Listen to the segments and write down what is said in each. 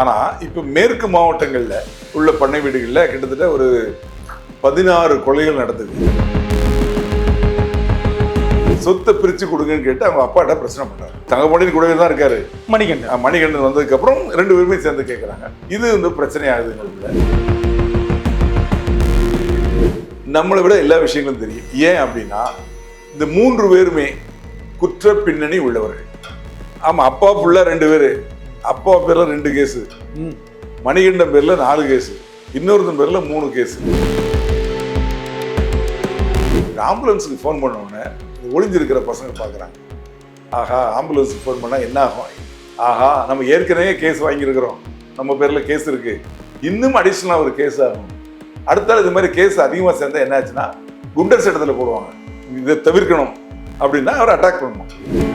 ஆனா இப்போ மேற்கு மாவட்டங்கள்ல உள்ள பண்ணை வீடுகள்ல கிட்டத்தட்ட ஒரு பதினாறு கொலைகள் நடந்தது. சொத்தை பிரிச்சு கொடுங்கன்னு கேட்டு அவங்க அப்பாட்ட பிரச்சனை பண்றாரு தங்கமணியின் கூடவே தான் இருக்காரு. மணிகண்டன். மணிகண்டன் வந்ததுக்கு அப்புறம் ரெண்டு பேருமே சேர்ந்து கேட்குறாங்க இது வந்து பிரச்சனை ஆகுதுங்கிறதுல நம்மளை விட எல்லா விஷயங்களும் தெரியும். ஏன் அப்படின்னா இந்த மூன்று பேருமே குற்ற பின்னணி உள்ளவர்கள். ஆமா அப்பா புள்ள ரெண்டு பேரு. அப்பா பேரில் ரெண்டு கேஸு. ம். மணிகண்டன் பேரில் நாலு கேஸு. இன்னொருத்தன் பேரில் மூணு கேஸு. ஆம்புலன்ஸுக்கு ஃபோன் பண்ண உடனே ஒளிஞ்சிருக்கிற பசங்க பார்க்குறாங்க ஆஹா ஆம்புலன்ஸுக்கு ஃபோன் பண்ணால் என்ன ஆகும்? ஆஹா நம்ம ஏற்கனவே கேஸ் வாங்கியிருக்கிறோம். நம்ம பேரில் கேஸ் இருக்குது இன்னும் அடிஷ்னலாக ஒரு கேஸ் ஆகும். அடுத்தால் இது மாதிரி கேஸ் அதிகமாக சேர்ந்தால் என்ன ஆச்சுன்னா குண்டர்ஸ் போடுவாங்க. இதை தவிர்க்கணும். அப்படின்னா அவரை அட்டாக் பண்ணணும்.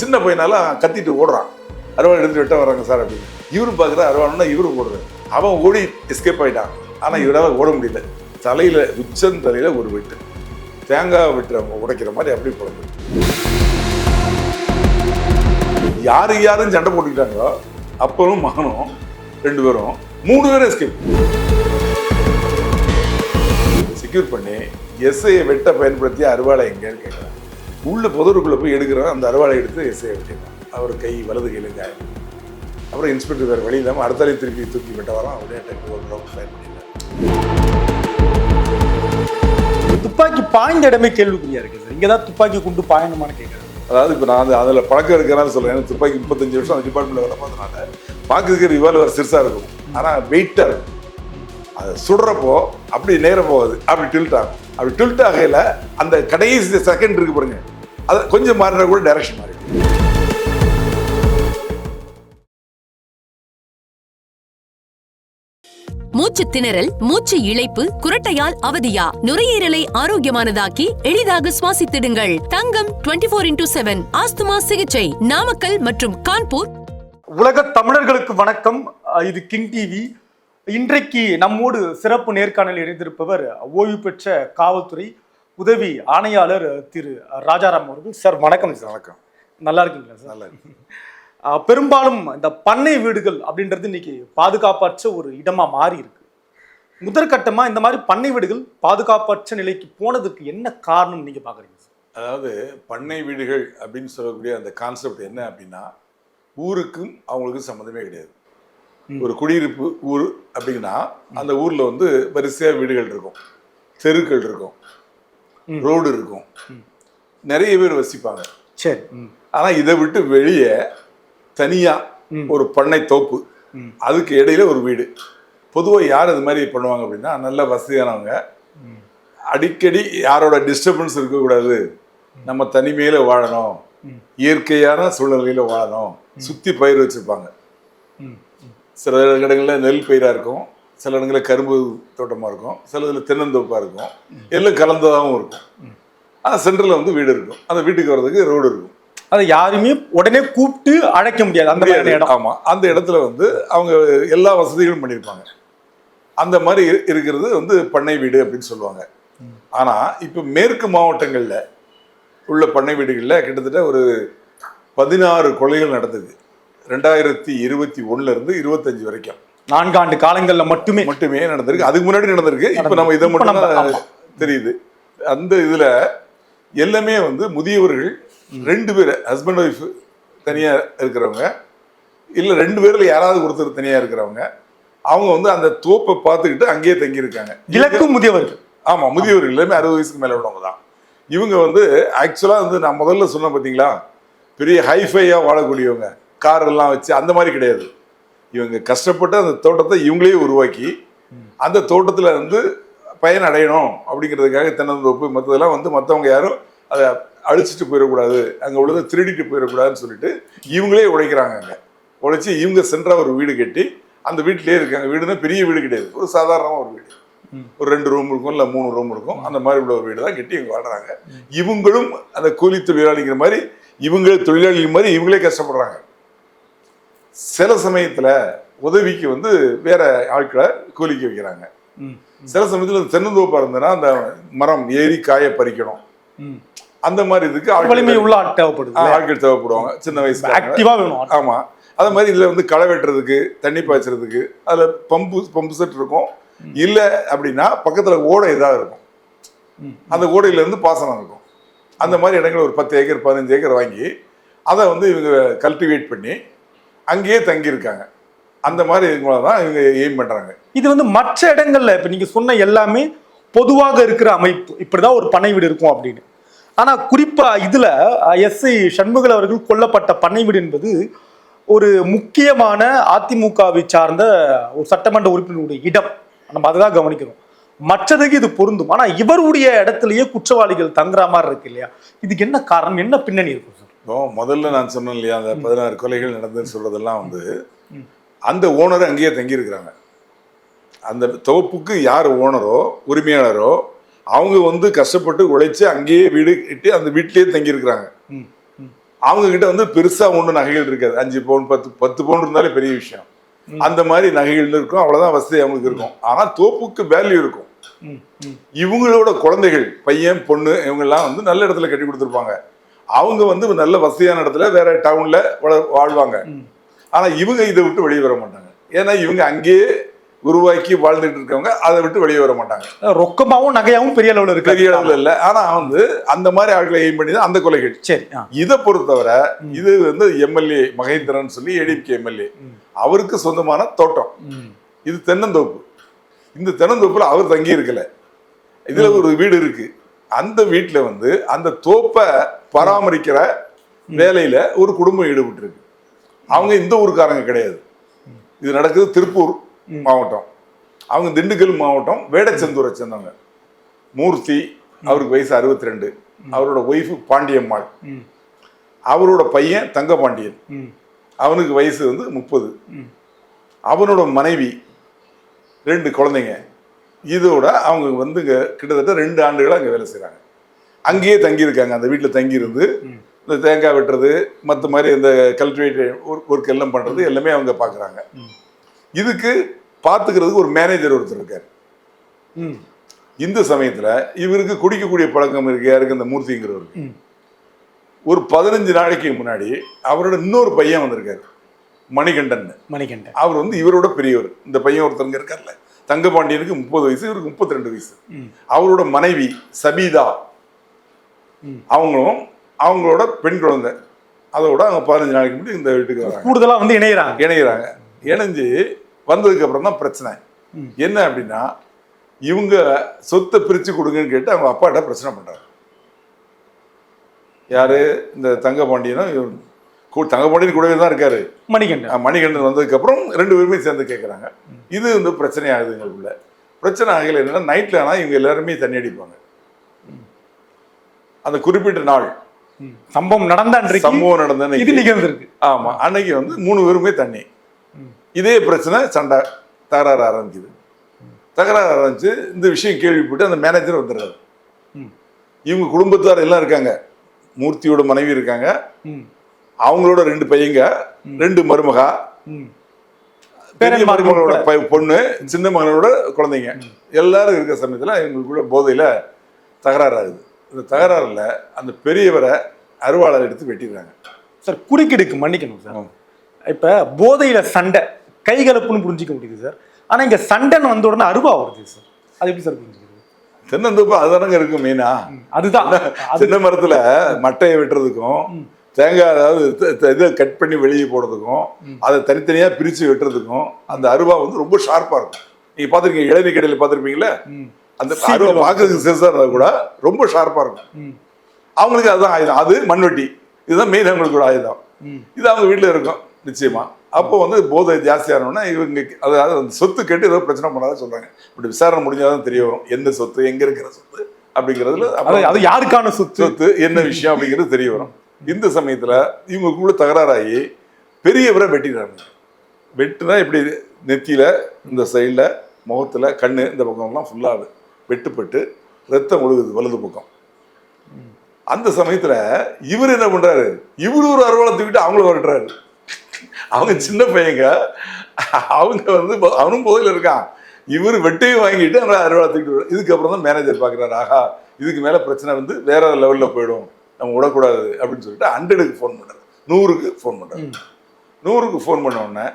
சின்ன பையனால கத்திட்டு ஓடுறான். அருவாள் எடுத்து வெட்ட வராங்க சார் அப்படின்னு. இவரு பார்க்குற அருவாள்னா இவரு ஓடுறாரு. அவன் ஓடி எஸ்கேப் ஆயிட்டான். ஆனால் இவரால் ஓட முடியல. தலையில உச்சன் தலையில ஒரு வெட்டு தேங்காய் வெட்டு உடைக்கிற மாதிரி அப்படி போடுது யாரு யாரும் சண்டை போட்டுக்கிட்டாங்களோ அப்பனும் மகனும் ரெண்டு பேரும் மூணு பேரும் எஸ்கேப் செக்யூர் பண்ணி எஸ்ஐயை வெட்ட பயன்படுத்தி அருவாளை எங்கேன்னு கேட்குறாங்க. உள்ள புதருக்குள்ள போய் எடுக்கிறோம் அந்த அருவாளை எடுத்து எஸ்ஐயை வெட்டிடுறான் அவர் கை வலது கையில காயம் அப்புறம் இன்ஸ்பெக்டர் வேறு வழி இல்லாமல் அடுத்தாலே திருப்பி தூக்கி வெட்ட வரோம் அவரே டக்கு ஒரு ரவுண்ட் ஃபயர் பண்ணிடுறாரு துப்பாக்கி பாய்ந்த இடமே கேள்விக்குறியா இருக்கு சார். இங்க தான் துப்பாக்கி குண்டு பாயணுமான்னு கேட்குறேன் அதாவது இப்போ நான் அதில் பழக்கம் இருக்கிறனால சொல்கிறேன் துப்பாக்கி முப்பத்தஞ்சு வருஷம் அந்த டிபார்ட்மெண்ட்டில் வேலை பார்த்தனால பார்க்கறதுக்கு ரிவால்வர் சிறுசாக இருக்கும். ஆனால் வெயிட்டாக இருக்கும். அது சுடுறப்போ அப்படி நேர போகாது. அப்படி டில்ட் ஆகும். அப்படி டில்ட் ஆகையில் அந்த கடைசி செகண்ட் இருக்கு பாருங்க. அது கொஞ்சம் மாறினா கூட டைரக்ஷன் மாறிடும். மூச்சு திணறல் மூச்சு இழைப்பு குரட்டையால் அவதியா? நுரையீரலை ஆரோக்கியமானதாக்கி எளிதாக சுவாசித்திடுங்கள். Thangam 24 four into seven asthma சிகிச்சை. நாமக்கல் மற்றும் கான்பூர். உலக தமிழர்களுக்கு வணக்கம். இது கிங் டிவி. இன்றைக்கு நம்மோடு சிறப்பு நேர்காணல் இணைந்திருப்பவர் ஓய்வு பெற்ற காவல்துறை உதவி ஆணையாளர் திரு ராஜாராம் அவர்கள். சார் வணக்கம். சார் வணக்கம். நல்லா இருக்கீங்களா சார்? நல்லா இருக்கு பெரும்பாலும் இந்த பண்ணை வீடுகள் அப்படின்றது இன்னைக்கு பாதுகாப்பற்ற ஒரு இடமா மாறி இருக்கு. முதற்கட்டமா இந்த மாதிரி பண்ணை வீடுகள் பாதுகாப்பற்ற நிலைக்கு போனதுக்கு என்ன காரணம் நீங்க பாக்குறீங்க சார்? அதாவது பண்ணை வீடுகள் அப்படின்னு சொல்லக்கூடிய அந்த கான்செப்ட் என்ன அப்படின்னா ஊருக்கும் அவங்களுக்கும் சம்மந்தமே கிடையாது. ஒரு குடியிருப்பு ஊர் அப்படின்னா அந்த ஊர்ல வந்து வரிசையா வீடுகள் இருக்கும். தெருக்கள் இருக்கும். ரோடு இருக்கும். நிறைய பேர் வசிப்பாங்க. சரி. ம். ஆனா இதை விட்டு வெளியே தனியா ம். ஒரு பண்ணை தோப்பு. அதுக்கு இடையில ஒரு வீடு. பொதுவாக யார் இது மாதிரி பண்ணுவாங்க அப்படின்னா நல்ல வசதியானவங்க. அடிக்கடி யாரோட டிஸ்டர்பன்ஸ் இருக்கக்கூடாது. நம்ம தனிமையில வாழணும். இயற்கையான சூழ்நிலையில வாழணும். சுத்தி பயிர் வச்சிருப்பாங்க. ம். சில இடங்களில் நெல் பயிரா இருக்கும். சில இடங்களில் கரும்பு தோட்டமா இருக்கும். சில இதில் தென்னந்தோப்பா இருக்கும். எல்லாம் கலந்ததாகவும் இருக்கும். ஆனால் சென்டரில் வந்து வீடு இருக்கும். அந்த வீட்டுக்கு வர்றதுக்கு ரோடு இருக்கும். அதை யாருமே உடனே கூப்பிட்டு அழைக்க முடியாது. அந்த மாதிரி இடம். ஆமா. அந்த இடத்துல வந்து அவங்க எல்லா வசதிகளும் பண்ணியிருப்பாங்க. அந்த மாதிரி இரு- இருக்கிறது வந்து பண்ணை வீடு அப்படின்னு சொல்லுவாங்க. ஆனா இப்போ மேற்கு மாவட்டங்கள்ல உள்ள பண்ணை வீடுகளில் கிட்டத்தட்ட ஒரு பதினாறு கொலைகள் நடந்தது. ரெண்டாயிரத்தி இருபத்தி ஒண்ணுல இருந்து இருபத்தஞ்சு வரைக்கும். நான்காண்டு காலங்கள்ல மட்டுமே. மட்டுமே நடந்திருக்கு. அதுக்கு முன்னாடி நடந்திருக்கு. இப்போ நம்ம இதை மட்டும். தெரியுது. அந்த இதுல எல்லாமே வந்து முதியவர்கள் ரெண்டு பேர் ஹஸ்பண்ட் ஒய்ஃப் தனியா இருக்கிறவங்க இல்ல ரெண்டு பேர்ல யாராவது ஒருத்தர் தனியா இருக்கிறவங்க அவங்க வந்து அந்த தோப்பை பார்த்துக்கிட்டு அங்கேயே தங்கி இருக்காங்க இலக்கும் முதியவர்கள். ஆமா முதியவர்கள் எல்லாமே அறுபது வயசுக்கு மேல உள்ளவங்க தான். இவங்க வந்து ஆக்சுவலா வந்து நான் முதல்ல சொன்னேன் பாத்தீங்களா? பெரிய ஹைஃபையா வாழக்கூடியவங்க. கார் எல்லாம் வச்சு அந்த மாதிரி கிடையாது. இவங்க கஷ்டப்பட்டு அந்த தோட்டத்தை இவங்களே உருவாக்கி அந்த தோட்டத்துல வந்து பயன் அடையணும் அப்படிங்கிறதுக்காக தென்னந்தோப்பு மற்றதெல்லாம் வந்து மற்றவங்க யாரும் அதை அழிச்சிட்டு போயிடக்கூடாது. அங்கே உள்ளதை திருடிட்டு போயிடக்கூடாதுன்னு சொல்லிட்டு இவங்களே உழைக்கிறாங்க அங்கே. உழைச்சி இவங்க சென்றா ஒரு வீடு கட்டி அந்த வீட்டிலேயே இருக்காங்க. வீடுனா பெரிய வீடு கிடையாது. ஒரு சாதாரணமாக ஒரு வீடு. ஒரு ரெண்டு ரூம் இருக்கும் இல்லை மூணு ரூம் இருக்கும். அந்த மாதிரி உள்ள ஒரு வீடு தான் கட்டி இவங்க வாழ்றாங்க. இவங்களும் அந்த கூலி தொழிலாளிங்கிற மாதிரி இவங்க தொழிலாளிகள் மாதிரி இவங்களே கஷ்டப்படுறாங்க. சில சமயத்துல உதவிக்கு வந்து வேற ஆட்களை கூலிக்கு வைக்கிறாங்க. ம், சில சமயத்துல தென்னந்தோப்பா இருந்ததுன்னா அந்த மரம் ஏறி காய பறிக்கணும். அந்த மாதிரி இதுக்கு வலிமை உள்ள ஆள் தேவைப்படுது ஆட்கள் தேவைப்படுவாங்க. சின்ன வயசு ஆக்டிவா வேணும் ஆள். ஆமா. அதே மாதிரி இதில் வந்து களை வெட்டுறதுக்கு தண்ணி பாய்ச்சறதுக்கு அதில் பம்பு பம்பு செட் இருக்கும். இல்லை அப்படின்னா பக்கத்தில் ஓடை இதாக இருக்கும். அந்த ஓடையிலேருந்து பாசனம் இருக்கும். அந்த மாதிரி இடங்கள் ஒரு பத்து ஏக்கர் பதினஞ்சு ஏக்கர் வாங்கி அதை வந்து இவங்க கல்டிவேட் பண்ணி அங்கேயே தங்கியிருக்காங்க. அந்த மாதிரி இதுங்களை தான் இவங்க எய்ம் பண்ணுறாங்க இது வந்து மற்ற இடங்கள்ல இப்போ நீங்கள் சொன்ன எல்லாமே பொதுவாக இருக்கிற அமைப்பு. இப்படிதான் ஒரு பண்ணை வீடு இருக்கும் அப்படின்னு. ஆனால் குறிப்பாக இதில் எஸ். சண்முகல் அவர்கள் கொல்லப்பட்ட பண்ணை வீடு என்பது ஒரு முக்கியமான அதிமுகவை சார்ந்த ஒரு சட்டமன்ற உறுப்பினருடைய இடம். நம்ம அதை தான் கவனிக்கிறோம். மற்றதுக்கு இது பொருந்தும். ஆனால் இவருடைய இடத்துலயே குற்றவாளிகள் தங்குற மாதிரி இருக்கு இல்லையா? இதுக்கு என்ன காரணம்? என்ன பின்னணி இருக்கும் சார்? இப்போ முதல்ல நான் சொன்னேன் இல்லையா அந்த பதினாறு கொலைகள் நடந்ததுன்னு சொல்றதெல்லாம் வந்து அந்த ஓனர் அங்கேயே தங்கியிருக்கிறாங்க. அந்த தோப்புக்கு யார் ஓனரோ உரிமையாளரோ அவங்க வந்து கஷ்டப்பட்டு உழைச்சு அங்கேயே வீடு கட்டி அந்த வீட்டிலேயே தங்கியிருக்கிறாங்க. அவங்க கிட்ட வந்து பெருசா ஒன்றும் நகைகள் இருக்காது. அஞ்சு பவுன் பத்து பத்து பவுன் இருந்தாலே பெரிய விஷயம். அந்த மாதிரி நகைகள் இருக்கும். அவ்வளவுதான் வசதி அவங்களுக்கு இருக்கும். ஆனா தோப்புக்கு வேல்யூ இருக்கும். இவங்களோட குழந்தைகள் பையன் பொண்ணு இவங்கெல்லாம் வந்து நல்ல இடத்துல கட்டி கொடுத்துருப்பாங்க. அவங்க வந்து நல்ல வசதியான இடத்துல வேற டவுன்ல வாழ்வாங்க. ஆனா இவங்க இதை விட்டு வெளியே வர மாட்டாங்க. ஏன்னா இவங்க அங்கேயே உருவாக்கி வாழ்ந்துட்டு இருக்கவங்க அதை விட்டு வெளியே வர மாட்டாங்க. ரொக்கமாவும் நகையாவும் பெரிய அளவுல இருக்கு. பெரிய அளவுல இல்ல. ஆனா வந்து அந்த மாதிரி ஆட்களை எய்ம் பண்ணி தான் அந்த கொலைகள் சரி. இதை பொறுத்தவரை இது வந்து எம்எல்ஏ மகேந்திரன் சொல்லி ஏடிஎம்கே எம்எல்ஏ. அவருக்கு சொந்தமான தோட்டம். இது தென்னந்தோப்பு. இந்த தென்னந்தோப்புல அவர் தங்கி இருக்கல. இதுல ஒரு வீடு இருக்கு. அந்த வீட்டுல வந்து அந்த தோப்பை பராமரிக்கிற வேலையில ஒரு குடும்பம் ஈடுபட்டு இருக்கு அவங்க இந்த ஊருக்காரங்க கிடையாது. இது நடக்குது திருப்பூர் மாவட்டம். அவங்க திண்டுக்கல் மாவட்டம் வேடச்சந்தூரை சேர்ந்தவங்க. மூர்த்தி அவருக்கு வயசு அறுபத்தி ரெண்டு அவரோட ஒய்ஃபு பாண்டியம்மாள். அவரோட பையன் தங்கபாண்டியன். ம். அவனுக்கு வயசு வந்து முப்பது. அவனோட மனைவி ரெண்டு குழந்தைங்க. இதோட அவங்க வந்து இங்க கிட்டத்தட்ட ரெண்டு ஆண்டுகளா அங்கே வேலை செய்கிறாங்க அங்கேயே தங்கியிருக்காங்க. அந்த வீட்டில் தங்கியிருந்து இந்த தேங்காய் வெட்டுறது மற்ற மாதிரி இந்த கல்டிவேட் ஒர்க் எல்லாம் பண்ணுறது எல்லாமே அவங்க பார்க்குறாங்க இதுக்கு பார்த்துக்கிறதுக்கு ஒரு மேனேஜர் ஒருத்தர் இருக்கார். ம். இந்த சமயத்தில் இவருக்கு குடிக்கக்கூடிய பழக்கம் இருக்கு யாருக்கு? இந்த மூர்த்திங்கிறவருக்கு. ஒரு பதினஞ்சு நாளைக்கு முன்னாடி அவரோட இன்னொரு பையன் வந்திருக்காரு. மணிகண்டன். மணிகண்டன். அவர் வந்து இவரோட பெரியவர். இந்த பையன் ஒருத்தருங்க இருக்கார்ல. தங்கபாண்டியனுக்கு முப்பது வயசு இவருக்கு முப்பத்தி ரெண்டு வயசு. அவரோட மனைவி சபீதா. அவங்களும் அவங்களோட பெண் குழந்தை. அதோட அவங்க பதினஞ்சு நாளைக்கு முன்னாடி இந்த வீட்டுக்கு வராங்க. கூடுதலா வந்து இணையறாங்க. இணைகிறாங்க இணைஞ்சு வந்ததுக்கு அப்புறம் தான் பிரச்சனை. என்ன அப்படின்னா இவங்க சொத்தை பிரிச்சு கொடுங்கன்னு கேட்டு அவங்க அப்பாட்ட பிரச்சனை பண்றாங்க யாரு? இந்த தங்கபாண்டியனும் இவன் கூ- தங்கபாண்டியன் கூடவே தான் இருக்காரு. மணிகண்டன். மணிகண்டன் வந்ததுக்கு அப்புறம் ரெண்டு பேருமே சேர்ந்து கேட்குறாங்க இது வந்து பிரச்சனை ஆகுது எங்களுக்குள்ள பிரச்சனை ஆகல என்னன்னா நைட்ல ஆனால் இவங்க எல்லாருமே தண்ணி அடிப்பாங்க. அந்த குறிப்பிட்ட நாள். சம்பவம் நடந்த அன்றைக்கு சம்பவம் நடந்த இது நிகழ்ந்திருக்கு. ஆமா அன்னைக்கு வந்து மூணு பேருமே தண்ணி. இதே பிரச்சனை சண்டை தகராறு ஆரம்பிக்குது. தகராறு ஆரம்பிச்சு இந்த விஷயம் கேள்விப்பட்டு அந்த மேனேஜர் வந்துடுறாரு. இவங்க குடும்பத்தார் எல்லாம் இருக்காங்க. மூர்த்தியோட மனைவி இருக்காங்க. அவங்களோட ரெண்டு பையங்க ரெண்டு மருமகா. பெரிய மருமகளோட பொண்ணு சின்ன மகனோட குழந்தைங்க. எல்லாரும் இருக்கிற சமயத்தில் எங்களுக்குள்ள போதையில தகராறு ஆகுது. இந்த தகராறுல அந்த பெரியவரை அருவாளர் எடுத்து வெட்டிடுறாங்க. சார் குறுக்கிடுக்கு மன்னிக்கணும் சார். இப்ப போதையில சண்டை கைகலப்புன்னு புரிஞ்சிக்க முடியுது சார். ஆனா இங்க சண்டைன்னு வந்த உடனே அருவா வருது சார். அது எப்படி சார் புரிஞ்சுக்கிறது? தென்னந்தோப்பு அதுதானங்க இருக்கு மெயினா? அதுதான். அது சின்ன மரத்துல மட்டையை வெட்டுறதுக்கும் தேங்காய் அதாவது இதை கட் பண்ணி வெளியே போடுறதுக்கும் அதை தனித்தனியா பிரிச்சு வெட்டுறதுக்கும் அந்த அருவா வந்து ரொம்ப ஷார்ப்பா இருக்கும். நீங்க பாத்திருக்கீங்க இளநீ கடையில பாத்திருப்பீங்களா ம். அந்த அருவா பார்க்கறதுக்கு சிறுசா இருந்தா கூட ரொம்ப ஷார்ப்பா இருக்கும். அவங்களுக்கு அதுதான் ஆயுதம். அது மண்வெட்டி. இதுதான் மெயின் அவங்களுக்கு ஆயுதம். ம். இது அவங்க வீட்டில் இருக்கும் நிச்சயமா. அப்போ வந்து போதை ஜாஸ்தியானோன்னா இவங்க அதாவது அந்த சொத்து கேட்டு ஏதோ பிரச்சனை பண்ணாதான் சொல்றாங்க. இப்படி விசாரணை முடிஞ்சாதான் தெரிய வரும் எந்த சொத்து எங்க இருக்கிற சொத்து அப்படிங்கிறதுல அது யாருக்கான சொத்து? சொத்து என்ன விஷயம் அப்படிங்கிறது தெரிய வரும். இந்த சமயத்துல இவங்களுக்குள்ள தகராறாகி பெரியவரை வெட்டிடுறாங்க. வெட்டுனா இப்படி நெத்தியில் இந்த சைடில் முகத்தில் கண் இந்த பக்கம்லாம் ஃபுல்லாக வெட்டுப்பட்டு ரத்தம் ஒழுகுது வலது பக்கம். அந்த சமயத்தில் இவர் என்ன பண்ணுறாரு இவர் ஒரு அருவாளை தூக்கிட்டு அவங்கள வரட்டுறாரு. அவங்க சின்ன பையங்க. அவங்க வந்து அவனும் போதில் இருக்கான். இவர் வெட்டையும் வாங்கிட்டு அவங்க அருவாளை தூக்கிட்டு இதுக்கப்புறம் தான் மேனேஜர் பார்க்குறாரு ஆஹா இதுக்கு மேலே பிரச்சனை வந்து வேற லெவலில் போயிடும். நம்ம விடக்கூடாது அப்படின்னு சொல்லிட்டு ஹண்ட்ரடுக்கு ஃபோன் பண்ணுறாரு நூறுக்கு ஃபோன் பண்ணுறாரு நூறுக்கு ஃபோன் பண்ண உடனே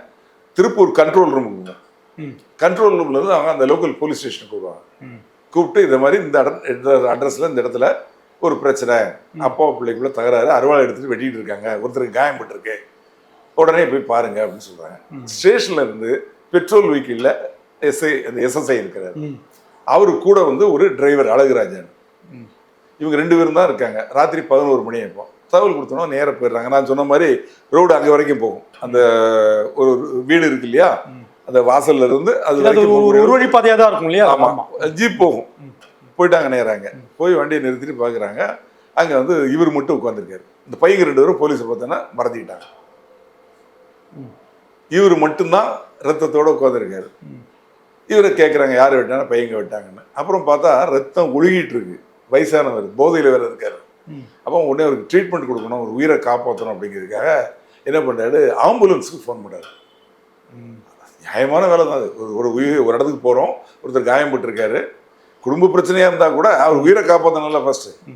திருப்பூர் கண்ட்ரோல் ரூமுக்கு கண்ட்ரோல் ரூம்ல இருந்து அவங்க அந்த லோக்கல் போலீஸ் ஸ்டேஷனுக்கு கூப்பிடுவாங்க ம். கூப்பிட்டு இந்த மாதிரி இந்த இந்த அட்ரஸ்ல இந்த இடத்துல ஒரு பிரச்சனை. அப்பா பிள்ளைக்குள்ள தகராறு அருவாள் எடுத்துட்டு வெட்டிட்டு இருக்காங்க. ஒருத்தருக்கு காயம்பட்டிருக்கு உடனே போய் பாருங்க அப்படின்னு சொல்றாங்க. ஸ்டேஷன்ல இருந்து பெட்ரோல் வெஹிக்கிள்ல எஸ்ஐ அந்த எஸ்எஸ்ஐ இருக்கிறாரு. அவரு கூட வந்து ஒரு டிரைவர் அழகுராஜன் இவங்க ரெண்டு பேரும் தான் இருக்காங்க. ராத்திரி பதினோரு மணி இப்போ. தகவல் கொடுத்தோன்னா நேரா போயிடுறாங்க. நான் சொன்ன மாதிரி ரோடு அங்கே வரைக்கும் போகும். அந்த ஒரு வீடு இருக்கு இல்லையா? அந்த வாசல்ல இருந்து அது வரைக்கும் ஒரு ஒரு வழி பாதையா தான் இருக்கும் இல்லையா? ஆமா. ஆமா. ஜீப் போகும். போயிட்டாங்க நேராங்க போய் வண்டியை நிறுத்திட்டு பார்க்குறாங்க அங்க வந்து இவர் மட்டும் உட்காந்துருக்காரு இந்த பையங்க ரெண்டு பேரும் போலீஸை பார்த்தோன்னா மறந்துக்கிட்டாங்க. இவர் மட்டும்தான் ரத்தத்தோட உட்காந்துருக்காரு இவரை கேட்குறாங்க யார் வெட்டாங்க பையங்க வெட்டாங்கன்னு. அப்புறம் பார்த்தா ரத்தம் ஒழுகிட்டு இருக்கு. வயசானவர் போதையில் வேற இருக்காரு. அப்போ உடனே அவருக்கு ட்ரீட்மெண்ட் கொடுக்கணும் ஒரு உயிரை காப்பாற்றணும் அப்படிங்கிறதுக்காக என்ன பண்ணாரு ஆம்புலன்ஸுக்கு ஃபோன் பண்ணாரு நியாயமான வேலை தான் அது. ஒரு ஒரு உயிர் ஒரு இடத்துக்கு போகிறோம் ஒருத்தர் காயம்பட்டிருக்காரு. குடும்ப பிரச்சனையாக இருந்தால் கூட அவர் உயிரை காப்பாற்றணும்ல ஃபர்ஸ்ட்டு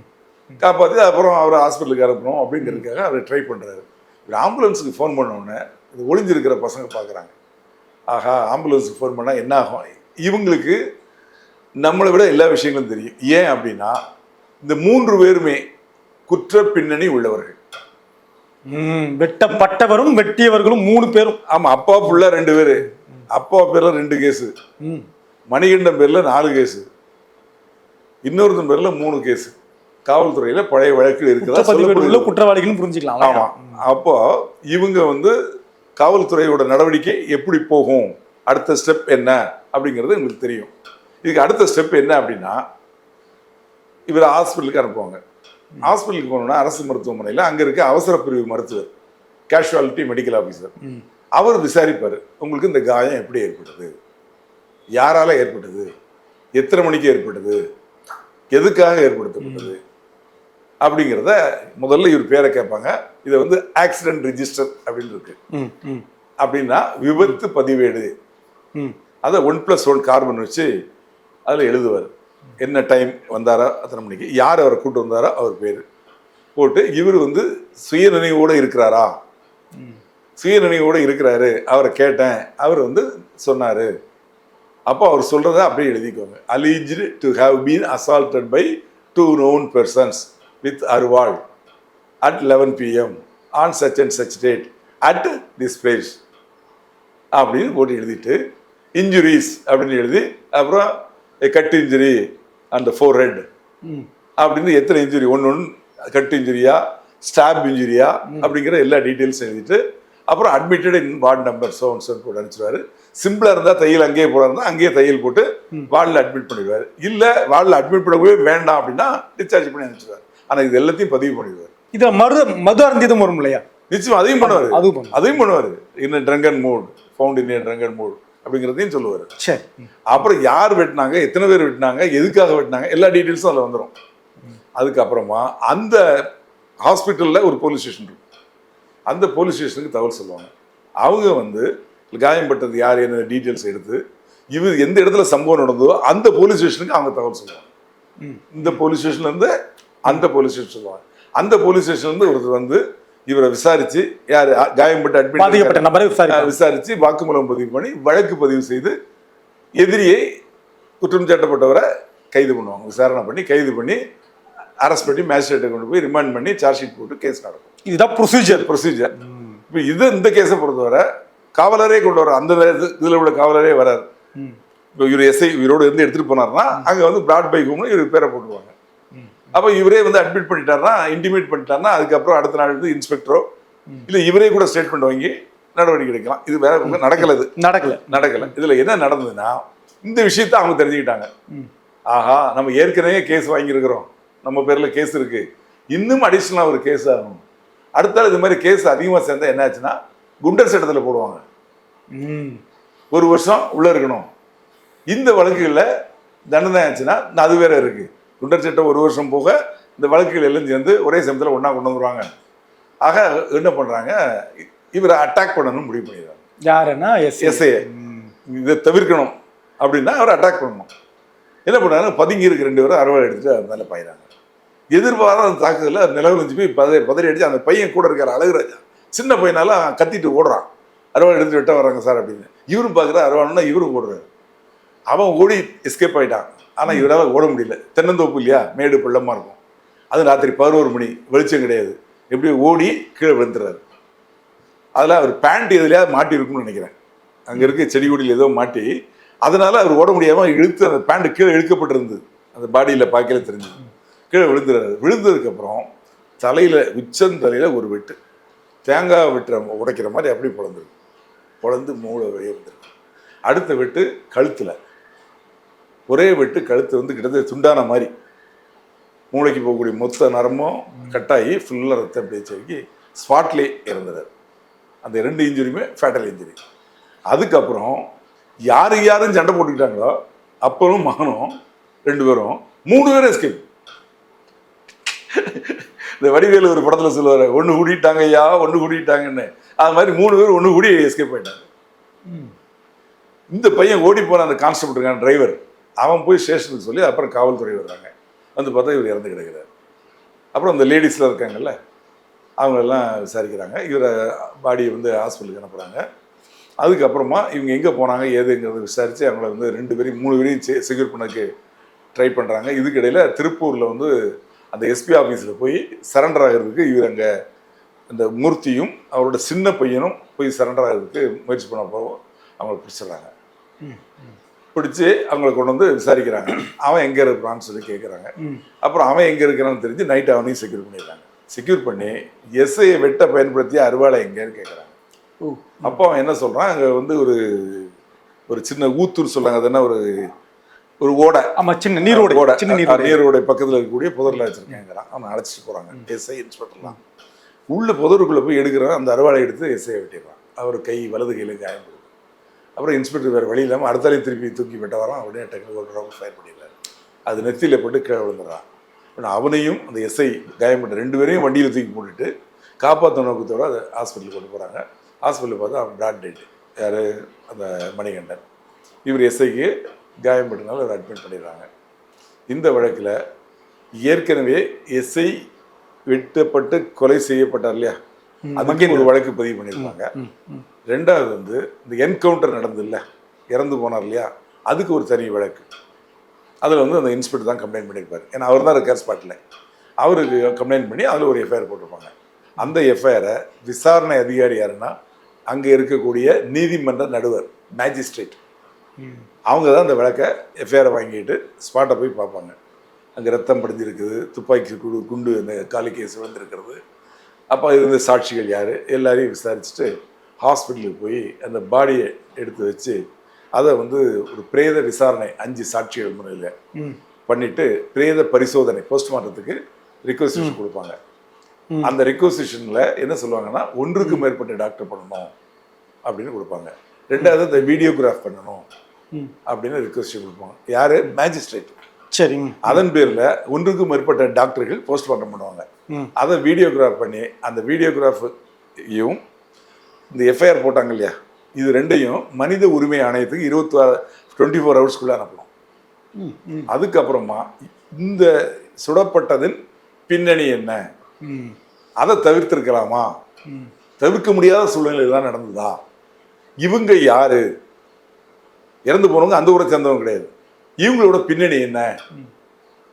காப்பாற்றி அப்புறம் அவரை ஹாஸ்பிட்டலுக்கு அனுப்பணும் அப்படிங்கிறதுக்காக அவர் ட்ரை பண்ணுறாரு இவர் ஆம்புலன்ஸுக்கு ஃபோன் பண்ண உடனே இது ஒளிஞ்சிருக்கிற பசங்க பார்க்குறாங்க ஆஹா ஆம்புலன்ஸுக்கு ஃபோன் பண்ணால் என்ன ஆகும்? இவங்களுக்கு நம்மளை விட எல்லா விஷயங்களும் தெரியும். ஏன் அப்படின்னா இந்த மூன்று பேருமே குற்ற பின்னணி உள்ளவர்கள் வெட்டப்பட்டவரும் வெட்டியவர்களும் மூணு பேரும். ஆமா அப்பா புள்ள ரெண்டு பேரு. அப்பா பேர்ல ரெண்டு கேஸு. மணிகண்டன் பேர்ல நாலு கேஸு. இன்னொருத்தன் பேர்ல மூணு கேஸு. காவல்துறையில பழைய வழக்கு இருக்குதா குற்றப்பதிவேடு உள்ள சொல்லப்படுது. குற்றவாளிகளும் புரிஞ்சுக்கலாம். ஆமா. அப்போ இவங்க வந்து காவல்துறையோட நடவடிக்கை எப்படி போகும்? அடுத்த ஸ்டெப் என்ன? அப்படிங்கிறது எங்களுக்கு தெரியும். இதுக்கு அடுத்த ஸ்டெப் என்ன அப்படின்னா இவரை ஹாஸ்பிட்டலுக்கு அனுப்புவாங்க. ஹாஸ்பிட்டலுக்கு போனோம்னா அரசு மருத்துவமனையில் அங்கே இருக்க அவசர பிரிவு மருத்துவர் கேஷுவாலிட்டி மெடிக்கல் ஆஃபீஸர். அவர் விசாரிப்பார் உங்களுக்கு இந்த காயம் எப்படி ஏற்பட்டது? யாரால ஏற்பட்டது? எத்தனை மணிக்கு ஏற்பட்டது? எதுக்காக ஏற்படுத்தப்பட்டது? அப்படிங்கிறத முதல்ல இவர் பேரை கேட்பாங்க. இதை வந்து ஆக்சிடென்ட் ரிஜிஸ்டர் அப்படின்னு இருக்கு. அப்படின்னா விபத்து பதிவேடு. ம். அதை ஒன் ப்ளஸ் ஒன் கார்பன் வச்சு அதில் எழுதுவார். என்ன டைம் வந்தாரா? அத்தனை மணிக்கு. யார் அவரை கூட்டு வந்தாரோ? அவர் பேர். போட்டு இவர் வந்து சுயநினைவோடு இருக்கிறாரா? சுயநினைவோடு இருக்கிறாரு. அவரை கேட்டேன். அவர் வந்து சொன்னார். அப்போ அவர் சொல்கிறத அப்படியே எழுதிக்கோங்க. Alleged to have been assaulted by two known persons with அருவாள் at eleven PM on such and such date at this place அப்படின்னு போட்டு எழுதிட்டு இன்ஜுரிஸ் அப்படின்னு எழுதி அப்புறம் கட் இன்ஜுரி அந்த ஃபோர் ஹெட் அப்படின்னு எத்தனை இன்ஜுரி ஒன்று ஒன்று கட் இன்ஜுரியா ஸ்டாப் இன்ஜுரியா அப்படிங்கிற எல்லா டீட்டெயில்ஸ் எழுதிட்டு அப்புறம் admitted in ward number zone zone போட்டு அனுப்பிச்சிருவாரு. சிம்பிளாக இருந்தால் தையல் அங்கேயே போடாருந்தா அங்கேயே தையல் போட்டு வார்டில் அட்மிட் பண்ணிடுவார். இல்லை வார்டில் அட்மிட் பண்ணவே வேண்டாம் அப்படின்னா டிஸ்சார்ஜ் பண்ணி அனுப்பிச்சிடுவார் ஆனால் இது எல்லாத்தையும் பதிவு பண்ணிடுவார். இதுல மரு மது அருந்தியதும் வரும் இல்லையா? நிச்சயம் அதையும் பண்ணுவார். அதுவும் பண்ணும் அதையும் பண்ணுவார். இன்னும் drunken mood found in drunken mood அப்படிங்கிறதையும் சொல்லுவார். சரி. அப்புறம் யார் வெட்டினாங்க எத்தனை பேர் வெட்டினாங்க எதுக்காக வெட்டினாங்க எல்லா டீட்டெயில்ஸும் அதில் வந்துடும் அதுக்கப்புறமா அந்த ஹாஸ்பிட்டலில் ஒரு போலீஸ் ஸ்டேஷன் இருக்கு அந்த போலீஸ் ஸ்டேஷனுக்கு தகவல் சொல்லுவாங்க. அவங்க வந்து காயம்பட்டது யார் என்ன டீட்டெயில்ஸ் எடுத்து இவர் எந்த இடத்துல சம்பவம் நடந்ததோ அந்த போலீஸ் ஸ்டேஷனுக்கு அவங்க தகவல் சொல்லுவாங்க. இந்த போலீஸ் ஸ்டேஷன்ல இருந்து அந்த போலீஸ் ஸ்டேஷன் சொல்லுவாங்க. அந்த போலீஸ் ஸ்டேஷன்ல இருந்து ஒருத்தர் வந்து இவரை விசாரிச்சு யார் காயம்பட்டு அட்மிட் நபரை விசாரிச்சு வாக்குமூலம் பதிவு பண்ணி வழக்கு பதிவு செய்து எதிரியை குற்றம் சாட்டப்பட்டவரை கைது பண்ணுவாங்க. விசாரணை பண்ணி கைது பண்ணி அரெஸ்ட் பண்ணி மேஜிஸ்ட்ரேட்டை கொண்டு போய் ரிமாண்ட் பண்ணி சார்ஜ் ஷீட் போட்டு கேஸ் நடக்கும். இதுதான் ப்ரொசீஜர் ப்ரொசீஜர் இப்போ இது இந்த கேஸை பொறுத்தவரை காவலரே கொண்டு வர அந்த இதில் உள்ள காவலரே வராரு ம். இப்போ இவர் எஸ்ஐ இவரோடு இருந்து எடுத்துட்டு போனார்னா அங்கே வந்து பிராட் பைக் ஹோம்னு இவர் பேரை போட்டுருவாங்க. அப்போ இவரே வந்து அட்மிட் பண்ணிட்டாருன்னா இன்டிமேட் பண்ணிட்டாருன்னா அதுக்கப்புறம் அடுத்த நாள் வந்து இன்ஸ்பெக்டரோ இல்லை இவரே கூட ஸ்டேட்மெண்ட் வாங்கி நடவடிக்கை எடுக்கலாம். இது வேற பக்கம் நடக்கல நடக்கல. நடக்கல. இதுல என்ன நடந்ததுன்னா இந்த விஷயத்தை அவங்க தெரிஞ்சுக்கிட்டாங்க. ஆஹா நம்ம ஏற்கனவே கேஸ் வாங்கியிருக்கிறோம். நம்ம பேர்ல கேஸ் இருக்கு. இன்னும் அடிஷ்னலாக ஒரு கேஸ் ஆகணும். அடுத்தால இது மாதிரி கேஸ் அதிகமாக சேர்ந்தா என்ன ஆச்சுன்னா குண்டர் சட்டத்தில் போடுவாங்க. ஒரு வருஷம் உள்ள இருக்கணும். இந்த வழக்குகளில் தண்டனை ஆச்சுன்னா அது வேற இருக்கு. குண்டர் சட்டம் ஒரு வருஷம் போக இந்த வழக்குகள் எல்லாம் சேர்ந்து ஒரே சமயத்தில் ஒன்றா கொண்டு வந்துருவாங்க. ஆக என்ன பண்ணுறாங்க இவரை அட்டாக் பண்ணணும்னு முடிவு பண்ணிடுறாங்க. யாருன்னா எஸ் எஸ்ஐ இதை தவிர்க்கணும் அப்படின்னா அவரை அட்டாக் பண்ணணும். என்ன பண்ணாங்க? பதுங்கி இருக்க ரெண்டு பேரும் அறுவாள் எடுத்துட்டு அது மேலே பாயிறாங்க. எதிர்பாராத அந்த தாக்குதலில் நிலவரிஞ்சு போய் பதறி பதறி அடிச்சு அந்த பையன் கூட இருக்கிற அழகுராஜா சின்ன பையனால கத்திட்டு ஓடுறான். அருவாள் எடுத்து வெட்ட வர்றாங்க சார் அப்படின்னு. இவரும் பார்க்குற அருவாள்னா இவரும் ஓடுறாரு. அவன் ஓடி எஸ்கேப் ஆயிட்டான். ஆனால் இவரால் ஓட முடியல. தென்னந்தோப்பு இல்லையா? மேடு பள்ளமாக இருக்கும். அது ராத்திரி பதினோரு மணி. வெளிச்சம் கிடையாது. எப்படி ஓடி கீழே விழுந்துறாரு அதில் அவர் பேண்ட் எதுலையாவது மாட்டி இருக்கும்னு நினைக்கிறேன். அங்கே இருக்க செடி கொடியில் ஏதோ மாட்டி அதனால அவர் ஓட முடியாமல் இழுத்து அந்த பேண்ட் கீழே இழுக்கப்பட்டிருந்தது. அந்த பாடியில் பார்க்கல தெரிஞ்சது. கீழே விழுந்துறாரு விழுந்ததுக்கப்புறம் தலையில் உச்சந்தலையில் ஒரு வெட்டு. தேங்காய் வெட்டுற உடைக்கிற மாதிரி அப்படி பிறந்திருக்கு பிறந்து மூளை வெளியே வந்துருக்கு அடுத்த வெட்டு கழுத்தில். ஒரே வெட்டு கழுத்து வந்து கிட்டத்தட்ட துண்டான மாதிரி. மூளைக்கு போகக்கூடிய மொத்த நரமும் கட்டாகி ஃபுல்லாக ரத்தம் அப்படியே செருக்கி ஸ்பாட்லேயே இறந்துறாரு. அந்த ரெண்டு இன்ஜுரியுமே ஃபேட்டல் இன்ஜுரி அதுக்கப்புறம் யாருக்கு யாரும் சண்டை போட்டுக்கிட்டாங்களோ அப்பனும் மகனும் ரெண்டு பேரும் மூணு பேரும் எஸ்கேப் இந்த வடிவேலு ஒரு படத்துல சொல்லுவாரு ஒன்று கூட்டிட்டாங்க ஐயா ஒன்று கூட்டிட்டாங்கன்னு அது மாதிரி மூணு பேர் ஒன்று கூடி எஸ்கேப் ஆயிட்டாங்க. இந்த பையன் ஓடி போன அந்த கான்ஸ்டபிள் இருக்கான் டிரைவர் அவன் போய் ஸ்டேஷனுக்கு சொல்லி அப்புறம் காவல்துறை வர்றாங்க. வந்து பார்த்தா இவர் இறந்து கிடக்கிறார். அப்புறம் அந்த லேடிஸ்லாம் இருக்காங்கல்ல அவங்களெல்லாம் விசாரிக்கிறாங்க. இவரை பாடியை வந்து ஹாஸ்பிட்டலுக்கு அனுப்புகிறாங்க அதுக்கப்புறமா இவங்க எங்கே போனாங்க ஏதுங்கிறத விசாரித்து அவங்கள வந்து ரெண்டு பேரையும் மூணு பேரையும் செக்யூர் பண்ணக்கு ட்ரை பண்ணுறாங்க இதுக்கிடையில் திருப்பூரில் வந்து அந்த எஸ்பி ஆஃபீஸில் போய் சரண்டர் ஆகிறதுக்கு இவர் அங்கே அந்த மூர்த்தியும் அவரோட சின்ன பையனும் போய் சரண்டர் ஆகிறதுக்கு முயற்சி பண்ண போவோம் அவங்கள பிடிச்சிடுறாங்க. பிடிச்சி அவங்கள கொண்டு வந்து விசாரிக்கிறாங்க. அவன் எங்கே இருக்கிறான்னு சொல்லி கேட்குறாங்க அப்புறம் அவன் எங்கே இருக்கிறான்னு தெரிஞ்சு நைட் அவனையும் செக்யூர் பண்ணிடுறாங்க. செக்யூர் பண்ணி எஸ்ஐயை வெட்ட பயன்படுத்திய அருவாளை எங்கேன்னு கேட்குறாங்க ஓ. அப்போ அவன் என்ன சொல்கிறான் அங்கே வந்து ஒரு ஒரு சின்ன ஊத்தூர் சொல்றாங்க அது என்ன ஒரு ஒரு ஓடை. ஆமா சின்ன நீரோடை. ஓடை. சின்ன நீரோடை. நீரோடை பக்கத்தில் இருக்கக்கூடிய புதரில் வச்சிருக்கேங்கிறான். அவனை அழைச்சிட்டு போகிறாங்க எஸ்ஐ இன்ஸ்பெக்டர்லாம் உள்ள புதருக்குள்ளே போய் எடுக்கிறான். அந்த அருவாளை எடுத்து எஸ்ஐ வெட்டிடுறான். அவர் கை வலது கையில் காயம் அப்புறம் இன்ஸ்பெக்டர் வேறு வழி இல்லாமல் அடுத்தாலே திருப்பி தூக்கி விட்ட வரான். அப்படியே டக்குனு ஒர்க்கராக ஃபயர் பண்ணிடுறாரு. அது நெத்தியில் போட்டு கீழே விழுந்துடுறான். ஆனால் அவனையும் அந்த எஸ்ஐ காயப்பட்ட ரெண்டு பேரையும் வண்டியில் தூக்கி போட்டுட்டு காப்பாற்ற நோக்கத்தோடு அதை ஹாஸ்பிட்டலுக்கு கொண்டு போகிறாங்க ஹாஸ்பிட்டலில் பார்த்தா அவன் பிராட் டேட் யார்? அந்த மணிகண்டன். இவர் எஸ்ஐக்கு காயப்பட்டனால அவர் அட்மிட் பண்ணிடுறாங்க. இந்த வழக்கில் ஏற்கனவே எஸ்ஐ வெட்டப்பட்டு கொலை செய்யப்பட்டார் இல்லையா? அதுக்கு ஒரு வழக்கு பதிவு பண்ணியிருப்பாங்க. ரெண்டாவது வந்து இந்த என்கவுண்டர் நடந்ததில்ல இறந்து போனார் இல்லையா? அதுக்கு ஒரு தனி வழக்கு. அதில் வந்து அந்த இன்ஸ்பெக்டர் தான் கம்ப்ளைண்ட் பண்ணியிருப்பார். ஏன்னா அவர் தான் இருக்கார் ஸ்பாட்டில் அவருக்கு கம்ப்ளைண்ட் பண்ணி அதில் ஒரு எஃப்ஐஆர் போட்டிருப்பாங்க. அந்த எஃப்ஐஆரை விசாரணை அதிகாரி யாருன்னா அங்கே இருக்கக்கூடிய நீதிமன்ற நடுவர் மேஜிஸ்ட்ரேட் அவங்க தான் அந்த விளக்கை எஃப்ஐஆரை வாங்கிட்டு ஸ்பாட்டை போய் பார்ப்பாங்க. அங்கே ரத்தம் படிஞ்சிருக்குது துப்பாக்கி குண்டு குண்டு அந்த காலி கேஸ் விழுந்திருக்கிறது. அப்போ இருந்த சாட்சிகள் யார்? எல்லாரையும் விசாரிச்சுட்டு ஹாஸ்பிட்டலுக்கு போய் அந்த பாடியை எடுத்து வச்சு அதை வந்து ஒரு பிரேத விசாரணை அஞ்சு சாட்சிகள் முன்னிலையில் பண்ணிட்டு பிரேத பரிசோதனை போஸ்ட்மார்ட்டத்துக்கு ரிக்வஸ்டேஷன் கொடுப்பாங்க. அந்த ரிக்வஸ்டேஷனில் என்ன சொல்லுவாங்கன்னா ஒன்றுக்கு மேற்பட்ட டாக்டர் பண்ணணும் அப்படின்னு கொடுப்பாங்க. ரெண்டாவது இந்த வீடியோகிராஃப் பண்ணணும் அப்படின்னு ரிக்வஸ்டேஷன் கொடுப்பாங்க. யாரு? மேஜிஸ்ட்ரேட் சரிங்க. அதன் பேரில் ஒன்றுக்கும் மேற்பட்ட டாக்டர்கள் போஸ்ட்மார்ட்டம் பண்ணுவாங்க. ம். அதை வீடியோகிராஃப் பண்ணி அந்த வீடியோகிராஃபையும் இந்த எஃப்ஐஆர் போட்டாங்க இல்லையா? இது ரெண்டையும் மனித உரிமை ஆணையத்துக்கு இருபத்தி டுவெண்ட்டி ஃபோர் ஹவர்ஸ்க்குள்ளே அனுப்பணும். அதுக்கப்புறமா இந்த சுடப்பட்டதின் பின்னணி என்ன? ம், அதை தவிர்த்திருக்கலாமா. தவிர்க்க முடியாத சூழ்நிலை எல்லாம் நடந்ததா? இவங்க யாரு? இறந்து போனவங்க அந்த ஊரை சேர்ந்தவங்க கிடையாது. இவங்களோட பின்னணி என்ன?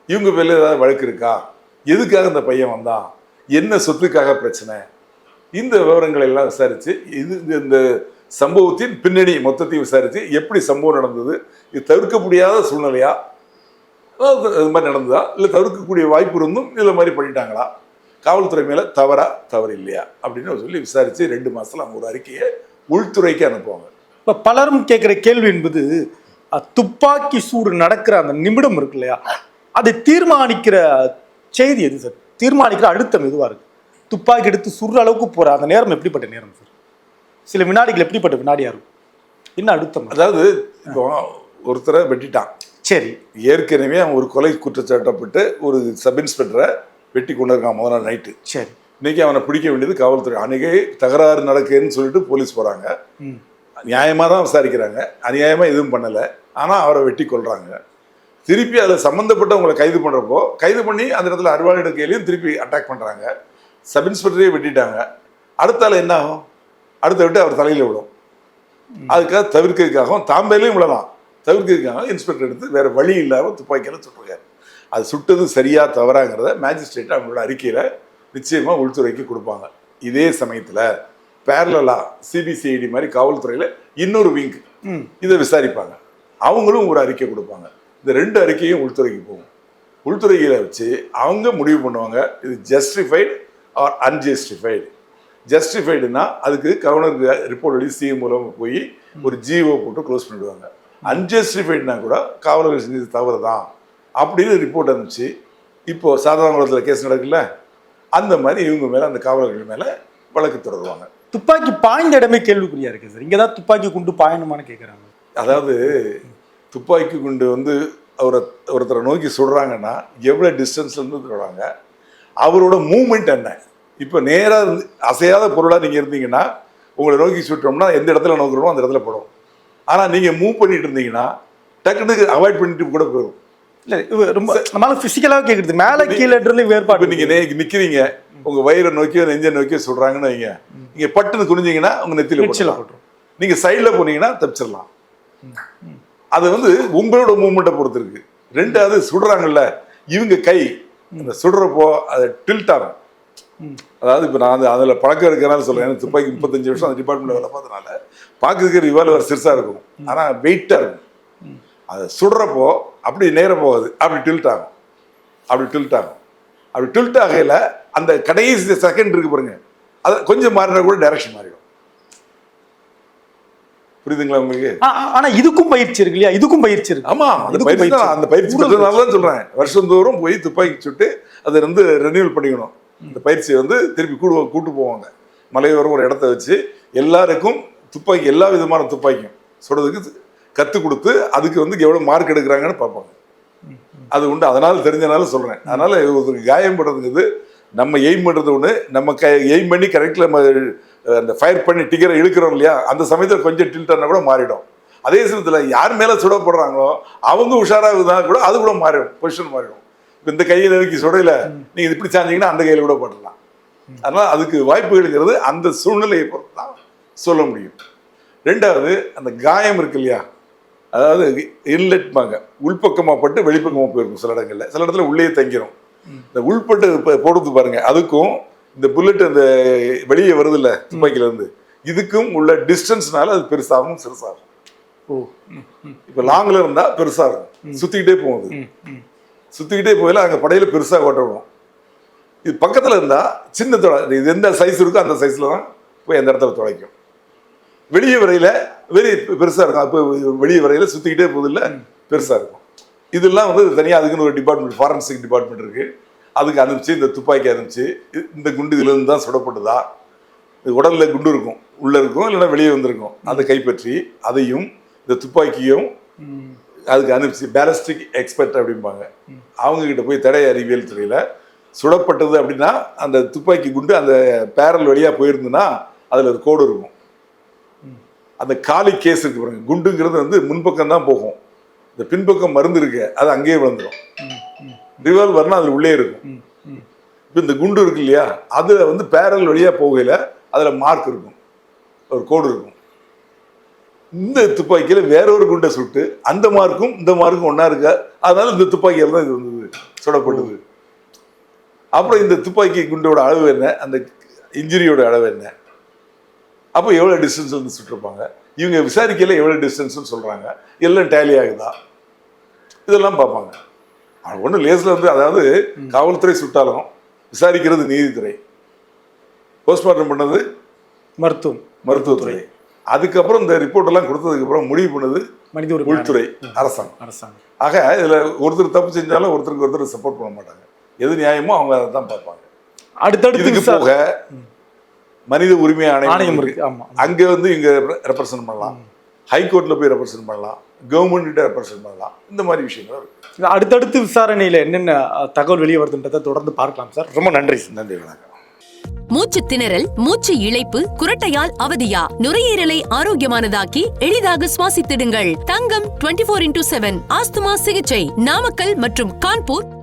இவங்க பேர்ல ஏதாவது வழக்கு இருக்கா? எதுக்காக இந்த பையன் வந்தான்? என்ன சொத்துக்காக பிரச்சனை? இந்த விவரங்களை எல்லாம் விசாரிச்சு இது இந்த- இந்த சம்பவத்தின் பின்னணி மொத்தத்தையும் விசாரிச்சு எப்படி சம்பவம் நடந்தது? இது தவிர்க்க முடியாத சூழ்நிலையா? அதாவது இது மாதிரி நடந்ததா? இல்லை தவிர்க்கக்கூடிய வாய்ப்பு இருந்தும் இதில் மாதிரி பண்ணிட்டாங்களா? காவல்துறை மேலே தவறா தவறு இல்லையா அப்படின்னு சொல்லி விசாரித்து ரெண்டு மாதத்தில் அவங்க ஒரு அறிக்கையை உள்துறைக்கு அனுப்புவாங்க. இப்போ பலரும் கேட்குற கேள்வி என்பது துப்பாக்கி சூடு நடக்கிற அந்த நிமிடம் இருக்கு இல்லையா? அதை தீர்மானிக்கிற செய்தி எது சார்? தீர்மானிக்கிற அழுத்தம் எதுவா இருக்கு? துப்பாக்கி எடுத்து சுடுற அளவுக்கு போற அந்த நேரம் எப்படிப்பட்ட நேரம் சார்? சில வினாடிகள் எப்படிப்பட்ட வினாடியா இருக்கும்? என்ன அழுத்தம்? அது? அதாவது இப்போ ஒருத்தரை வெட்டிட்டான். சரி. ஏற்கனவே அவன் ஒரு கொலை குற்றச்சாட்டப்பட்டு ஒரு சப் இன்ஸ்பெக்டரை வெட்டி கொண்டு இருக்கான் முதல் நாள் நைட்டு. சரி. இன்னைக்கு அவனை பிடிக்க வேண்டியது காவல்துறை. அன்னைக்கே தகராறு நடக்குதுன்னு சொல்லிட்டு போலீஸ் போறாங்க. ம். நியாயமாக தான் விசாரிக்கிறாங்க. அநியாயமாக எதுவும் பண்ணலை. ஆனால் அவரை வெட்டி கொல்றாங்க. திருப்பி அதில் சம்மந்தப்பட்டவங்களை கைது பண்ணுறப்போ கைது பண்ணி அந்த இடத்துல அறுவாள் எடுக்கையிலையும் திருப்பி அட்டாக் பண்ணுறாங்க சப் இன்ஸ்பெக்டரே வெட்டிட்டாங்க. அடுத்தால என்ன ஆகும்? அடுத்த விட்டு அவர் தலையில் விடும். அதுக்காக தவிர்க்கிறதுக்காகவும் தாம்பேலையும் விழலாம் தவிர்க்கிறதுக்காக இன்ஸ்பெக்டர் எடுத்து வேற வழி இல்லாமல் துப்பாக்கியால் சுட்டுருக்காரு அது சுட்டது சரியா தவறாங்கிறத மேஜிஸ்ட்ரேட் அவங்களோட அறிக்கையில் நிச்சயமாக உள்துறைக்கு கொடுப்பாங்க. இதே சமயத்தில் பேரலா சிபிசிஐடி மாதிரி காவல்துறையில் இன்னொரு விங்க் ம். இதை விசாரிப்பாங்க. அவங்களும் ஒரு அறிக்கை கொடுப்பாங்க. இந்த ரெண்டு அறிக்கையும் உள்துறைக்கு போகும். உள்துறையில வச்சு அவங்க முடிவு பண்ணுவாங்க. இது ஜஸ்டிஃபைடு ஆர் அன்ஜஸ்டிஃபைடு ஜஸ்டிஃபைடுனா அதுக்கு கவர்னருக்கு ரிப்போர்ட் எழுதி சிஎம் மூலமாக போய் ஒரு ஜிஓ போட்டு க்ளோஸ் பண்ணிடுவாங்க. அன்ஜஸ்டிஃபைடுனா கூட காவலர்கள் செஞ்சது தவறு தான் அப்படின்னு ரிப்போர்ட் இருந்துச்சு இப்போ சாதாரணத்தில் கேஸ் நடக்குல்ல? அந்த மாதிரி இவங்க மேலே அந்த காவலர்கள் மேலே வழக்கு தொடருவாங்க. துப்பாக்கி பாய்ந்த இடமே கேள்விக்குறியா இருக்கு சார். இங்க தான் துப்பாக்கி குண்டு பாயணுமான்னு கேக்குறாங்க. அதாவது துப்பாக்கி குண்டு வந்து அவரை ஒருத்தரை நோக்கி சுடுறாங்கன்னா எவ்வளோ டிஸ்டன்ஸ்லேருந்து சுடுறாங்க அவரோட மூமெண்ட் என்ன? இப்போ நேராக இருந்து அசையாத பொருளாக நீங்கள் இருந்தீங்கன்னா உங்களை நோக்கி சுட்டோம்னா எந்த இடத்துல நோக்குறோமோ அந்த இடத்துல படும். ஆனால் நீங்கள் மூவ் பண்ணிட்டு இருந்தீங்கன்னா டக்குனுக்கு அவாய்ட் பண்ணிட்டு கூட போயிடும் இல்ல ரொம்ப நம்மளால பிசிக்கலாக கேக்குறது. மேல இப்போ வேறுபாடு. நீங்கள் நிற்கிறீங்க உங்கள் வயிறை நோக்கியோ நெஞ்சை நோக்கியோ சுடுறாங்கன்னு வைங்க. நீங்கள் பட்டுன்னு குனிஞ்சீங்கன்னா உங்கள் நெத்தியில் நெச்சில போட்டுரும் போட்டுரும். நீங்க சைடில் போனீங்கன்னா தப்பிச்சிடலாம். அது வந்து உங்களோட மூமெண்ட்டை பொறுத்து இருக்கு. ரெண்டாவது சுடுறாங்கல்ல இவங்க கை அந்த சுடுறப்போ அது டில்ட் ஆகும். அதாவது இப்போ நான் அதில் பழக்கம் இருக்கிறனால சொல்றேன். எனக்கு துப்பாக்கி முப்பத்தஞ்சு வருஷம் அந்த டிபார்ட்மெண்ட்ல வேலை பார்த்ததுனால பார்க்கறதுக்கு ரிவால்வர் சிறுசா இருக்கும். ஆனால் வெயிட்டாக இருக்கும். அது சுடுறப்போ அப்படி நேர போகாது. அப்படி டில்ட் ஆகும். அப்படி டில்ட் ஆகும். அப்படி டில்ட் ஆகையில் அந்த கடைசி செகண்ட் இருக்கு பாருங்க. அது கொஞ்சம் மாறினா கூட டைரக்ஷன் மாறிடும். புரியுதுங்களா உங்களுக்கு? ஆனா இதுக்கும் பயிற்சி இருக்கு இல்லையா? இதுக்கும் பயிற்சி இருக்கு. ஆமா அந்த பயிற்சி. அந்த பயிற்சி பெற்றதுனால தான் சொல்றேன். வருஷந்தோறும் போய் துப்பாக்கி சுட்டு அதை வந்து ரெனியூவல் பண்ணிக்கணும். இந்த பயிற்சியை வந்து திருப்பி கூடு கூட்டு போவாங்க. மலையோரம் ஒரு இடத்த வச்சு எல்லாருக்கும் துப்பாக்கி எல்லா விதமான துப்பாக்கியும் சுடுறதுக்கு கற்றுக் கொடுத்து அதுக்கு வந்து எவ்வளோ மார்க் எடுக்கிறாங்கன்னு பார்ப்பாங்க. அது உண்டு. அதனால தெரிஞ்சனால சொல்றேன். அதனால ஒருத்தருக்கு காயம் படுறதுங்கிறது நம்ம எய்ம் பண்றது ஒன்று நம்ம க எய்ம் பண்ணி கரெக்டில் நம்ம அந்த ஃபயர் பண்ணி டிகரை இழுக்கிறோம் இல்லையா? அந்த சமயத்தில் கொஞ்சம் டில்ட்டானா கூட மாறிடும். அதே சமயத்தில் யார் மேலே சுடப்படுறாங்களோ அவங்க உஷாராக இருந்தால் கூட அது கூட மாறிடும். பொசிஷன் மாறிடும். இப்போ இந்த கையை நெருக்கி சுடையில நீங்கள் இப்படி சாஞ்சிங்கன்னா அந்த கையில் கூட போடலாம் அதனால அதுக்கு வாய்ப்பு இருக்கிறது. அந்த சூழ்நிலையை பொறுத்து தான் சொல்ல முடியும். ரெண்டாவது அந்த காயம் இருக்கு இல்லையா? அதாவது இன்லெட்பாங்க உள்பக்கமாக பட்டு வெளிப்பக்கமாக போயிருக்கும் சில இடங்கள்ல. சில இடத்துல உள்ளே தங்கிரும். இந்த உள்பட்டு இப்போ போடுறது பாருங்க. அதுக்கும் இந்த புல்லட் அந்த வெளியே வருது இல்ல துப்பாக்கில இருந்து இதுக்கும் உள்ள டிஸ்டன்ஸ்னால அது பெருசாகும் சிறுசாகும். ஓ. இப்போ லாங்ல இருந்தா பெருசா இருக்கும் சுத்திக்கிட்டே போகுது சுத்திக்கிட்டே போயில அங்க படையில பெருசா ஓட்டணும். இது பக்கத்துல இருந்தா சின்ன தொலை இது எந்த சைஸ் இருக்கோ அந்த சைஸ்ல தான் போய் அந்த இடத்துல துளைக்கும் வெளியே வரையில வெறி பெருசா இருக்கும். அப்போ வெளியே வரையில சுத்திக்கிட்டே போகுது பெருசாக பெருசா இருக்கும். இதெல்லாம் வந்து தனியாக அதுக்குன்னு ஒரு டிபார்ட்மெண்ட் ஃபாரன்சிக் டிபார்ட்மெண்ட் இருக்கு. அதுக்கு அனுப்பிச்சு இந்த துப்பாக்கி அனுப்பிச்சு இந்த குண்டு இதுல இருந்து தான் சுடப்பட்டதா? இது உடல்ல குண்டு இருக்கும். உள்ள இருக்கும் இல்லைன்னா வெளியே வந்திருக்கும். அதை கைப்பற்றி அதையும் இந்த துப்பாக்கியும் அதுக்கு அனுப்பிச்சு பேலஸ்டிக் எக்ஸ்பர்ட் அப்படிம்பாங்க. அவங்க கிட்ட போய் தடை அறிவியல் துறையில சுடப்பட்டது அப்படின்னா அந்த துப்பாக்கி குண்டு அந்த பேரல் வழியா போயிருந்துன்னா அதுல ஒரு கோடு இருக்கும். அந்த காலி கேஸ் இருக்கு பாருங்க. குண்டுங்கிறது வந்து முன்பக்கம் தான் போகும். இந்த பின்பக்கம் மருந்து இருக்கு அது அங்கேயே விழுந்துடும் ரிவால்வர்னா அதில் உள்ளே இருக்கும். இப்போ இந்த குண்டு இருக்கு இல்லையா அதுல வந்து பேரல் வழியா போகையில அதுல மார்க் இருக்கும். ஒரு கோடு இருக்கும். இந்த துப்பாக்கியில வேற ஒரு குண்டை சுட்டு அந்த மார்க்கும் இந்த மார்க்கும் ஒன்றா இருக்கா? அதனால இந்த துப்பாக்கியில் தான் இது வந்தது சுடப்பட்டது. அப்புறம் இந்த துப்பாக்கி குண்டோட அளவு என்ன? அந்த இன்ஜுரியோட அளவு என்ன? அப்போ எவ்வளோ டிஸ்டன்ஸ் வந்து சுட்டிருப்பாங்க? இவங்க விசாரிக்கையில் எவ்வளோ டிஸ்டன்ஸ்னு சொல்கிறாங்க எல்லாம் டேலி ஆகுதா? இதெல்லாம் பார்ப்பாங்க. ஒன்றும் லேஸில் வந்து அதாவது காவல்துறை சுட்டாலும் விசாரிக்கிறது நீதித்துறை. போஸ்ட்மார்ட்டம் பண்ணது மருத்துவம். மருத்துவத்துறை. அதுக்கப்புறம் இந்த ரிப்போர்ட் எல்லாம் கொடுத்ததுக்கு அப்புறம் முடிவு பண்ணது மனித உள்துறை அரசாங்கம். அரசாங்கம். ஆக இதுல ஒருத்தர் தப்பு செஞ்சாலும் ஒருத்தருக்கு ஒருத்தர் சப்போர்ட் பண்ண மாட்டாங்க. எது நியாயமோ அவங்க அதை தான் பார்ப்பாங்க. அடுத்தடுத்து போக மனித உரிமை ஆணையம் இருக்கு. இருக்கு. ஆமா. அங்க வந்து இங்க ரெப்ரசன்ட் பண்ணலாம். ஹைகோர்ட்ல போய் ரெப்ரசன்ட் பண்ணலாம். கவர்மெண்ட் கிட்ட ரெப்ரசன்ட் பண்ணலாம். இந்த மாதிரி விஷயங்கள் இருக்கு. இது அடுத்தடுத்து விசாரணையில என்னென்ன தகவல் வெளியே வருதுன்றதை தொடர்ந்து பார்க்கலாம் சார். ரொம்ப நன்றி சார். நன்றி வணக்கம். மூச்சு திணறல் மூச்சு இழைப்பு குரட்டையால் அவதியா? நுரையீரலை ஆரோக்கியமானதாக்கி எளிதாக சுவாசித்திடுங்கள். தங்கம் 24 இன்டூ செவன் ஆஸ்துமா சிகிச்சை. நாமக்கல் மற்றும் கான்பூர்